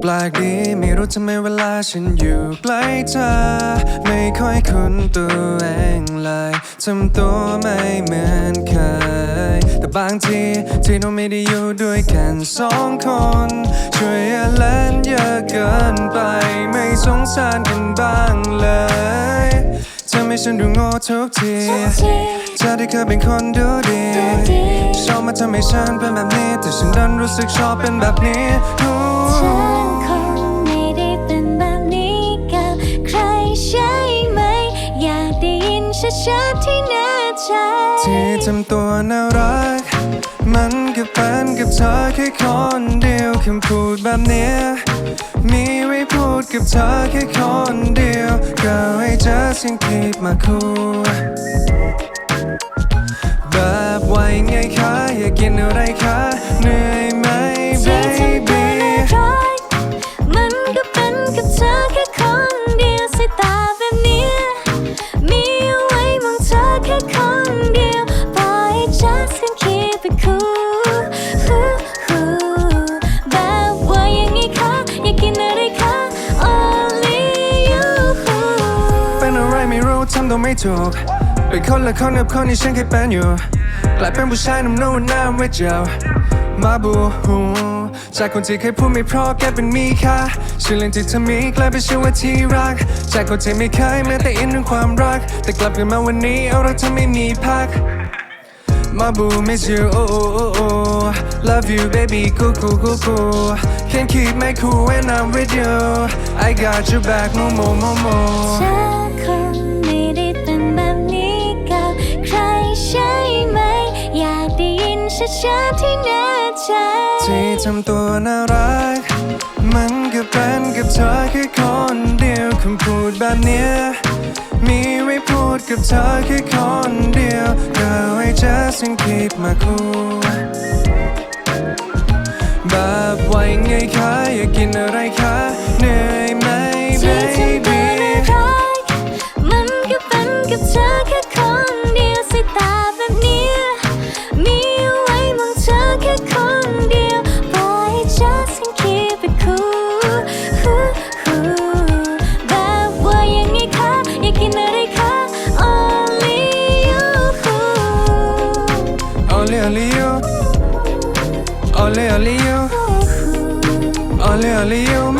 แปลกดีไม่รู้ทำไมเวลาฉันอยู่ใกล้เธอ ไม่ค่อยคุ้นตัวเองเลยทำตัวไม่เหมือนเคย แต่บางทีที่เราไม่ได้อยู่ด้วยกันสองคน ช่วยอย่าเล่นเยอะเกินไป ไม่สงสารกันบ้างเลยทำให้ฉันดูโง่ทุกทีเธอที่เคยเป็นคนดูดีชอบมาทำให้ฉันเป็นแบบนี้ แต่ฉันดันรู้สึกชอบเป็นแบบนี้ ชัดๆที่แน่ใจที่ทำตัวน่ารัก มันก็เป็นกับเธอแค่คนเดียวคำพูดแบบเนี้ยมีไว้พูดกับเธอแค่คนเดียวก็ให้เธอเสียงคิดมาคู่แบบว่ายังไงคะอยากกินอะไรคะเนื่อำตัวไม่ถูกเป็นคนละคนกับคนที่ฉันเคยเป็นอยู่กลายเป็นผู้ชายหนุ่มนุ่มหน้าไม่เจ้ามาบูฮูจากคนที่เคยพูดไม่เพราะแกเป็นมีค่าชื่อเล่นที่เธอมีกลายเป็นชื่อว่าที่รัก จากคนที่ไม่เคยแม้แต่อินเรื่องความรัก แต่กลับกันมาวันนี้เอารักเธอไม่มีพัก My boo miss you, oh oh oh oh. Love you, baby, cool cool cool cool. Can't keep my cool when I'm with you. I got your back, more more more more. ชัดๆที่แน่ใจที่ทำตัวน่ารัก มันก็เป็นกับเธอแค่คนเดียวคำพูดแบบเนี้ยมีไว้พูดกับเธอแค่คนเดียวก็ให้ just and keep มาคู่แบบว่ายังไงคะอยากกินอะไรคะเหนื่อยไหม Ole, ole, yo. Ole, ole, yo. Ole, ole, yo.